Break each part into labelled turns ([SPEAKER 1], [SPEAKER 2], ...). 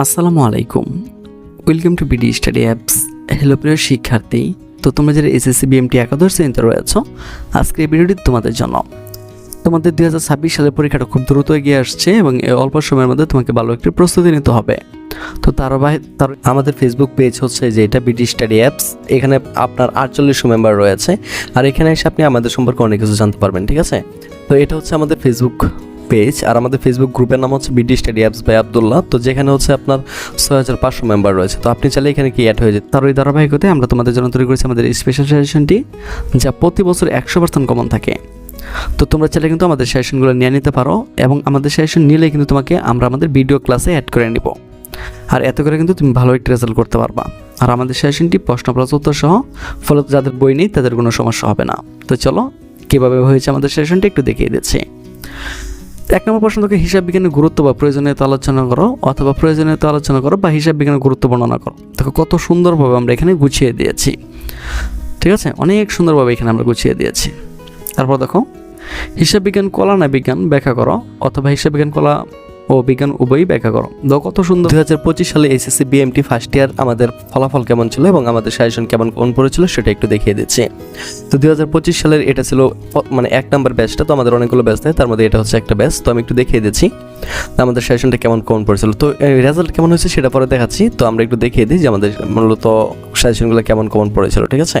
[SPEAKER 1] আসসালামু আলাইকুম। Welcome to BD study apps hello প্রিয় শিক্ষার্থী। তো তোমরা যারা এসএসসি বিএমটি একাদশ শ্রেণীতে রয়েছ, আজকে এই ভিডিওটি তোমাদের জন্য। তোমাদের দুই হাজার ছাব্বিশ সালের পরীক্ষাটা খুব দ্রুত এগিয়ে আসছে এবং অল্প সময়ের মধ্যে তোমাকে ভালো একটি প্রস্তুতি নিতে হবে। তো তার তার আমাদের ফেসবুক পেজ হচ্ছে যে এটা বিডি স্টাডি অ্যাপস এখানে আপনার আটচল্লিশশো মেম্বার রয়েছে। আর এখানে এসে আপনি আমাদের সম্পর্কে অনেক কিছু জানতে পারবেন, ঠিক আছে? তো এটা হচ্ছে আমাদের ফেসবুক পেজ আর আমাদের ফেসবুক গ্রুপের নাম হচ্ছে BD study apps by Abdullah তো যেখানে হচ্ছে আপনার ছয় হাজার পাঁচশো মেম্বার রয়েছে। তো আপনি চাইলে এখানে কি অ্যাড হয়ে যেতে তার ওই ধারাবাহিকতায় আমরা তোমাদের জন্য তৈরি করেছি আমাদের স্পেশাল সাজেশনটি যা প্রতি বছর একশো পার্সেন্ট কমন থাকে। তো তোমরা চাইলে কিন্তু আমাদের সেশনগুলো নিয়ে নিতে পারো, এবং আমাদের সেশন নিলে কিন্তু তোমাকে আমরা আমাদের ভিডিও ক্লাসে অ্যাড করে নিব। আর এত করে কিন্তু তুমি ভালো একটা রেজাল্ট করতে পারবা। আর আমাদের সেশনটি প্রশ্ন উত্তর সহ ফলে যাদের বই নেই তাদের কোনো সমস্যা হবে না। তো চলো, কীভাবে হয়েছে আমাদের সেশনটি একটু দেখিয়ে দিচ্ছি। এক নম্বর প্রশ্ন থেকে হিসাব বিজ্ঞানের গুরুত্ব বা প্রয়োজনীয়তা আলোচনা করো অথবা প্রয়োজনীয়তা আলোচনা করো বা হিসাব বিজ্ঞানের গুরুত্ব বর্ণনা করো। দেখো, কত সুন্দরভাবে আমরা এখানে গুছিয়ে দিয়েছি। ঠিক আছে? অনেক সুন্দরভাবে এখানে আমরা গুছিয়ে দিয়েছি। তারপর দেখো, হিসাব বিজ্ঞান কলা না বিজ্ঞান? ব্যাখ্যা করো। অথবা হিসাব বিজ্ঞান কলা ও বিজ্ঞান উভয়ই ব্যাখ্যা করো। দেখো কত সুন্দর। দুই হাজার পঁচিশ সালে এসএসসি বিএমটি ফার্স্ট ইয়ার আমাদের ফলাফল কেমন ছিল এবং আমাদের সাজেশন কেমন কোন পড়েছিল সেটা একটু দেখিয়ে দিচ্ছি। তো দুই হাজার পঁচিশ সালের এটা ছিল মানে এক নম্বর ব্যাচটা তো আমাদের অনেকগুলো ব্যাচ থাকে তার মধ্যে এটা হচ্ছে একটা ব্যাচ তো আমি একটু দেখিয়ে দিচ্ছি। আমাদের সেশনটা কেমন কোন পড়েছিল। তো রেজাল্ট কেমন হয়েছে সেটা পরে দেখাচ্ছি, তো আমরা একটু দেখিয়ে দিই যে আমাদের মূলত সাজেশনগুলো কেমন কেমন পড়েছিল, ঠিক আছে?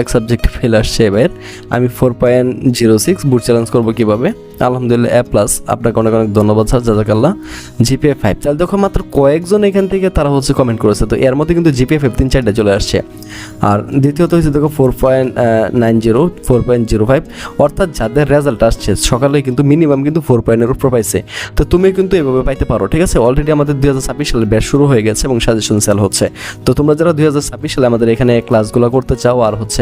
[SPEAKER 1] এক সাবজেক্ট ফেল আসছে এবার। আমি four point zero six but challenge করব কীভাবে? আলহামদুলিল্লাহ এ প্লাস আপনাকে অনেক অনেক ধন্যবাদ স্যার জাজাকাল্লাহ। জিপিএ ফাইভ তাহলে দেখো মাত্র কয়েকজন এখান থেকে তারা হচ্ছে কমেন্ট করেছে। তো এর মধ্যে কিন্তু জিপিএ ফাইভ তিন চারটে চলে আসছে। আর দ্বিতীয়ত হচ্ছে দেখো four point nine zero four point zero five অর্থাৎ যাদের রেজাল্ট আসছে, সকালে কিন্তু মিনিমাম কিন্তু ফোর পয়েন্টের উপর পাইছে। তো তুমি কিন্তু এভাবে পাইতে পারো, ঠিক আছে? অলরেডি আমাদের দুই হাজার ছাব্বিশ সালে ব্যাচ শুরু হয়ে গেছে এবং সাজেশন সেল হচ্ছে। তো তোমরা যারা দুই হাজার ছাব্বিশ সালে আমাদের এখানে ক্লাসগুলো করতে চাও আর হচ্ছে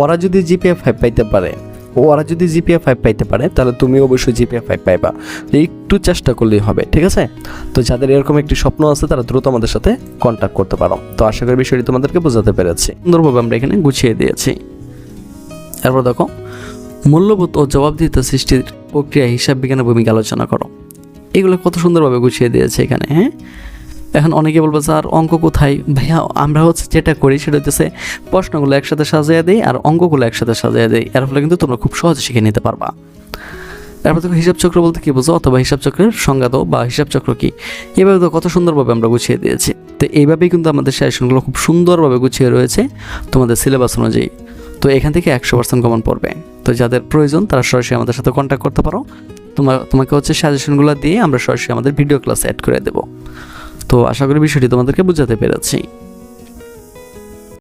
[SPEAKER 1] ওরা যদি জিপিএ ফাইভ পাইতে পারে, ওরা যদি জিপিএ ফাইভ পাইতে পারে, তাহলে তুমি অবশ্যই জিপিএ ফাইভ পাইবা। একটু চেষ্টা করলেই হবে, ঠিক আছে? তো যাদের এরকম একটি স্বপ্ন আছে, তারা দ্রুত আমাদের সাথে কন্ট্যাক্ট করতে পারো। তো আশা করি বিষয়টি তোমাদেরকে বোঝাতে পেরেছি। সুন্দরভাবে আমরা এখানে গুছিয়ে দিয়েছি। তারপর দেখো, মূল্যবোধ ও জবাবদিহিতা সৃষ্টির প্রক্রিয়া, হিসাব বিজ্ঞানের ভূমিকা আলোচনা করো। এগুলো কত সুন্দরভাবে গুছিয়ে দিয়েছে এখানে হ্যাঁ? এখন অনেকে বলবে, স্যার, অঙ্ক কোথায়? ভাইয়া, আমরা হচ্ছে যেটা করি সেটা হচ্ছে প্রশ্নগুলো একসাথে সাজিয়ে দিই আর অঙ্কগুলো একসাথে সাজিয়ে দিই। এর ফলে কিন্তু তোমরা খুব সহজে শিখে নিতে পারবা। তারপর দেখো, হিসাব চক্র বলতে কি বোঝো? অথবা হিসাব চক্রের সংজ্ঞা দাও বা হিসাব চক্র কি? এভাবে তো কত সুন্দরভাবে আমরা গুছিয়ে দিয়েছি। তো এইভাবেই কিন্তু আমাদের সেশনগুলো খুব সুন্দরভাবে গুছিয়ে রয়েছে তোমাদের সিলেবাস অনুযায়ী। তো এখান থেকে একশো পার্সেন্ট কমন পড়বে। তো যাদের প্রয়োজন, তারা সরাসরি আমাদের সাথে কন্ট্যাক্ট করতে পারো। তোমার তোমাকে হচ্ছে সাজেশনগুলো দিয়ে আমরা সরাসরি আমাদের ভিডিও ক্লাস অ্যাড করে দেবো। তো আশা করি বিষয়টি তোমাদেরকে বুঝাতে পেরেছি।